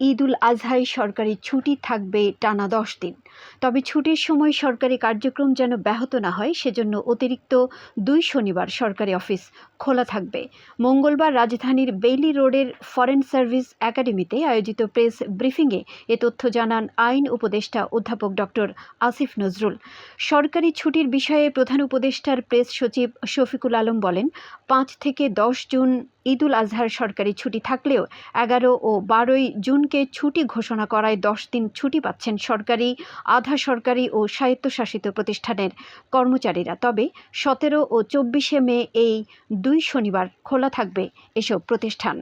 ঈদ উল আজহায় সরকারি ছুটি থাকবে টানা দশ দিন। তবে ছুটির সময় সরকারি কার্যক্রম যেন ব্যাহত না হয়, সেজন্য অতিরিক্ত দুই শনিবার সরকারি অফিস খোলা থাকবে। মঙ্গলবার রাজধানীর বেইলি রোডের ফরেন সার্ভিস একাডেমিতে আয়োজিত প্রেস ব্রিফিংয়ে এ তথ্য জানান আইন উপদেষ্টা অধ্যাপক ডক্টর আসিফ নজরুল। সরকারি ছুটির বিষয়ে প্রধান উপদেষ্টার প্রেস সচিব শফিকুল আলম বলেন, পাঁচ থেকে দশ জুন ঈদ উল আজহার সরকারি ছুটি থাকলেও এগারো ও বারোই জুনকে ছুটি ঘোষণা করায় দশ দিন ছুটি পাচ্ছেন সরকারি, আধা সরকারি ও স্বায়ত্তশাসিত প্রতিষ্ঠানের কর্মচারীরা। তবে সতেরো ও চব্বিশে মে এই দুই শনিবার খোলা থাকবে এসব প্রতিষ্ঠান।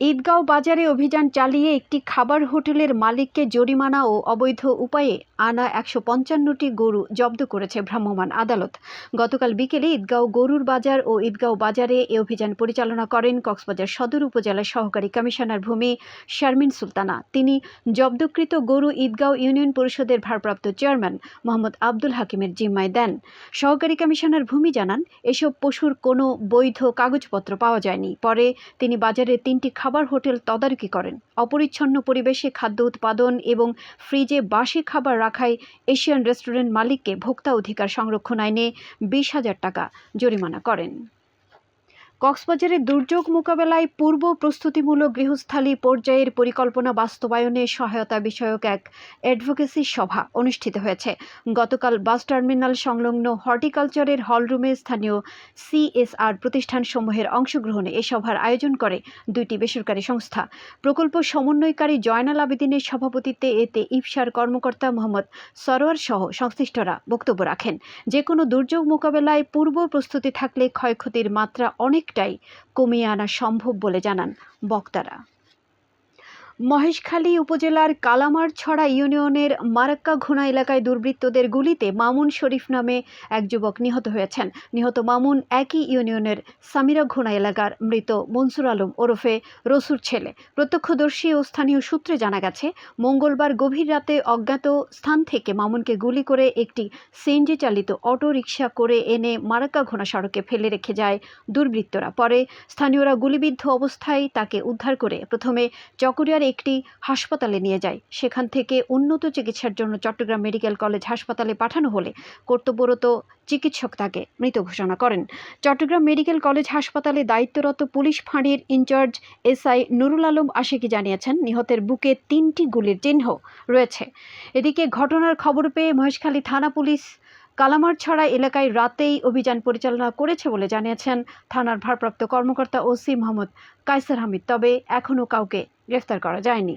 ঈদগাঁও বাজারে অভিযান চালিয়ে একটি খাবার হোটেলের মালিককে জরিমানা ও অবৈধ উপায়ে আনা একশো পঞ্চান্নটি গরু জব্দ করেছে ভ্রাম্যমাণ আদালত। গতকাল বিকেলে ঈদগাঁও গরুর বাজার ও ঈদগাঁও বাজারে এ অভিযান পরিচালনা করেন কক্সবাজার সদর উপজেলার সহকারী কমিশনার ভূমি শারমিন সুলতানা। তিনি জব্দকৃত গরু ঈদগাঁও ইউনিয়ন পরিষদের ভারপ্রাপ্ত চেয়ারম্যান মোহাম্মদ আব্দুল হাকিমের জিম্মায় দেন। সহকারী কমিশনার ভূমি জানান, এসব পশুর কোনো বৈধ কাগজপত্র পাওয়া যায়নি। পরে তিনি বাজারে তিনটি খাবার হোটেল তদারকি করেন। অপরিচ্ছন্ন পরিবেশে খাদ্য উৎপাদন এবং ফ্রিজে বাসি খাবার রাখায় এশিয়ান রেস্টুরেন্ট মালিককে ভোক্তা অধিকার সংরক্ষণ আইনে বিশ হাজার টাকা জরিমানা করেন। কক্সবাজারে দুর্যোগ মোকাবেলায় পূর্ব প্রস্তুতিমূলক গৃহস্থালী পর্যায়ের পরিকল্পনা বাস্তবায়নে সহায়তা বিষয়ক এক অ্যাডভোকেসি সভা অনুষ্ঠিত হয়েছে। গতকাল বাস টার্মিনাল সংলগ্ন হর্টিকালচারের হলরুমে স্থানীয় সিএসআর প্রতিষ্ঠানসমূহের অংশগ্রহণে এ সভার আয়োজন করে দুইটি বেসরকারি সংস্থা। প্রকল্প সমন্বয়কারী জয়নাল আবেদিনের সভাপতিত্বে এতে ইফসার কর্মকর্তা মোহাম্মদ সরোয়ার সহ সংশ্লিষ্টরা বক্তব্য রাখেন। যে কোনো দুর্যোগ মোকাবেলায় পূর্ব প্রস্তুতি থাকলে ক্ষয়ক্ষতির মাত্রা অনেকটাই কমিয়ে আনা সম্ভব বলে জানান বক্তারা। মহেশখালী উপজেলার কালামারছড়া ইউনিয়নের মারাক্কা ঘোনা এলাকায় দুর্বৃত্তদের গুলিতে মামুন শরীফ নামে এক যুবক নিহত হয়েছেন। নিহত মামুন একই ইউনিয়নের সামিরা ঘোনা এলাকার মৃত মনসুর আলম ওরফে রসুর ছেলে। প্রত্যক্ষদর্শী ও স্থানীয় সূত্রে জানা গেছে, মঙ্গলবার গভীর রাতে অজ্ঞাত স্থান থেকে মামুনকে গুলি করে একটি সিএনজি চালিত অটো রিকশা করে এনে মারাক্কা ঘোনা সড়কে ফেলে রেখে যায় দুর্বৃত্তরা। পরে স্থানীয়রা গুলিবিদ্ধ অবস্থায় তাকে উদ্ধার করে প্রথমে চকরিয়ার একটি হাসপাতালে নিয়ে যায়। সেখান থেকে উন্নত চিকিৎসার জন্য চট্টগ্রাম মেডিকেল কলেজ হাসপাতালে পাঠানো হলে কর্তব্যরত চিকিৎসক তাকে মৃত ঘোষণা করেন। চট্টগ্রাম মেডিকেল কলেজ হাসপাতালে দায়িত্বরত পুলিশ ফাঁড়ির ইনচার্জ এসআই নুরুল আলম আশিকি জানিয়েছেন, নিহতের বুকে তিনটি গুলির চিহ্ন রয়েছে। এদিকে ঘটনার খবর পেয়ে মহেশখালী থানা পুলিশ কালামারছড়া এলাকায় রাতেই অভিযান পরিচালনা করেছে বলে জানিয়েছেন থানার ভারপ্রাপ্ত কর্মকর্তা ওসি মোহাম্মদ কায়সার হামিদ, তবে এখনও কাউকে গ্রেফতার করা যায়নি।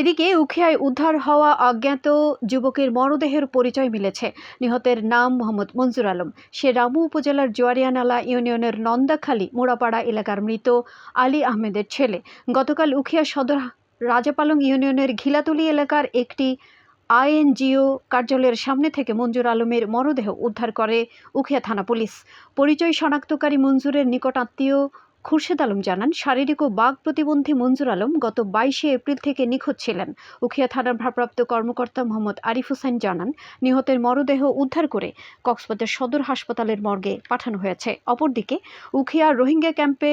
এদিকে উখিয়ায় উদ্ধার হওয়া অজ্ঞাত যুবকের মরদেহের পরিচয় মিলেছে। নিহতের নাম মোহাম্মদ মঞ্জুর আলম। সে রামু উপজেলার জোয়ারিয়ানালা ইউনিয়নের নন্দাখালী, মোড়াপাড়া এলাকার মৃত আলী আহমেদের ছেলে। গতকাল উখিয়া সদর রাজাপালং ইউনিয়নের ঘিলাতুলি এলাকার একটি আইএনজিও কার্যালয়ের সামনে থেকে মঞ্জুর আলমের মরদেহ উদ্ধার করে উখিয়া থানা পুলিশ। পরিচয় শনাক্তকারী মঞ্জুরের নিকট আত্মীয় খুরশেদ আলম জানান, শারীরিক ও বাঘ প্রতিবন্ধী মঞ্জুর আলম গত বাইশে এপ্রিল থেকে নিখোঁজ ছিলেন। উখিয়া থানার ভারপ্রাপ্ত কর্মকর্তা মোহাম্মদ আরিফ হোসেন জানান, নিহতের মরদেহ উদ্ধার করে কক্সবাজার সদর হাসপাতালের মর্গে পাঠানো হয়েছে। অপরদিকে, উখিয়া রোহিঙ্গা ক্যাম্পে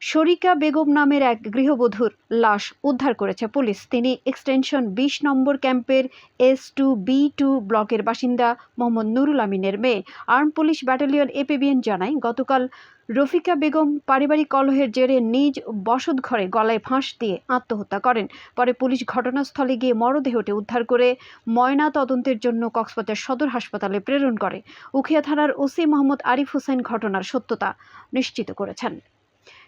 শরিকা বেগম নামের এক গৃহবধূর লাশ উদ্ধার করেছে পুলিশ। তিনি এক্সটেনশন বিশ নম্বর ক্যাম্পের এস টু বি টু ব্লকের বাসিন্দা মোহাম্মদ নুরুল আমিনের মেয়ে। আর্ম পুলিশ ব্যাটালিয়ন এপিবিএন জানায়, গতকাল রফিকা বেগম পারিবারিক কলহের জেরে নিজ বসত ঘরে গলায় ফাঁস দিয়ে আত্মহত্যা করেন। পরে পুলিশ ঘটনাস্থলে গিয়ে মরদেহটি উদ্ধার করে ময়না তদন্তের জন্য কক্সবাজার সদর হাসপাতালে প্রেরণ করে। উখিয়া থানার ওসি মোহাম্মদ আরিফ হোসেন ঘটনার সত্যতা নিশ্চিত করেছেন।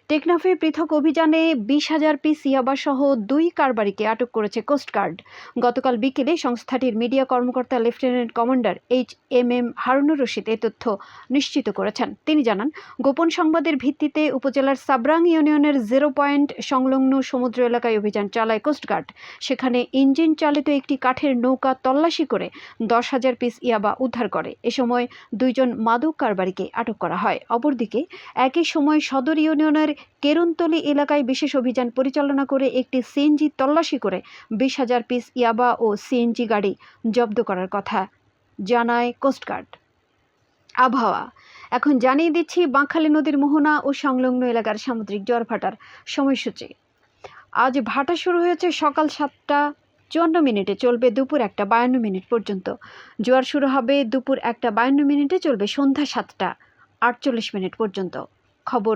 টেকনাফে পৃথক অভিযানে বিশ হাজার পিস ইয়াবা সহ দুই কারবারিকে আটক করেছে কোস্টগার্ড গতকাল বিকেলে সংস্থাটির মিডিয়া কর্মকর্তা lieutenant commander H M M Harunur Rashid এ তথ্য নিশ্চিত করেছেন। তিনি জানান, গোপন সংবাদের ভিত্তিতে উপজেলার সাবরাং ইউনিয়নের জিরো পয়েন্ট সংলগ্ন সমুদ্র এলাকায় অভিযান চালায় কোস্টগার্ড সেখানে ইঞ্জিন চালিত একটি কাঠের নৌকা তল্লাশি করে দশ হাজার পিস ইয়াবা উদ্ধার করে। এ সময় দুইজন মাদক কারবারিকে আটক করা হয়। অপরদিকে একই সময় সদর ইউনিয়নের কেরুনতলি এলাকায় বিশেষ অভিযান পরিচালনা করে একটি সিএনজি তল্লাশি করে বিশ হাজার পিস ইয়াবা ও সিএনজি গাড়ি জব্দ করার কথা। জানায় কোস্টগার্ড আবহাওয়া। এখন জানিয়ে দিচ্ছি বাঁকখালী নদীর মোহনা ও সংলগ্ন এলাকার সামুদ্রিক জ্বর ভাটার সময়সূচি। আজ ভাটা শুরু হয়েছে সকাল সাতটা চুয়ান্ন মিনিটে, চলবে দুপুর একটা বায়ান্ন মিনিট পর্যন্ত। জোয়ার শুরু হবে দুপুর একটা বায়ান্ন মিনিটে, চলবে সন্ধ্যা সাতটা আটচল্লিশ মিনিট পর্যন্ত। খবর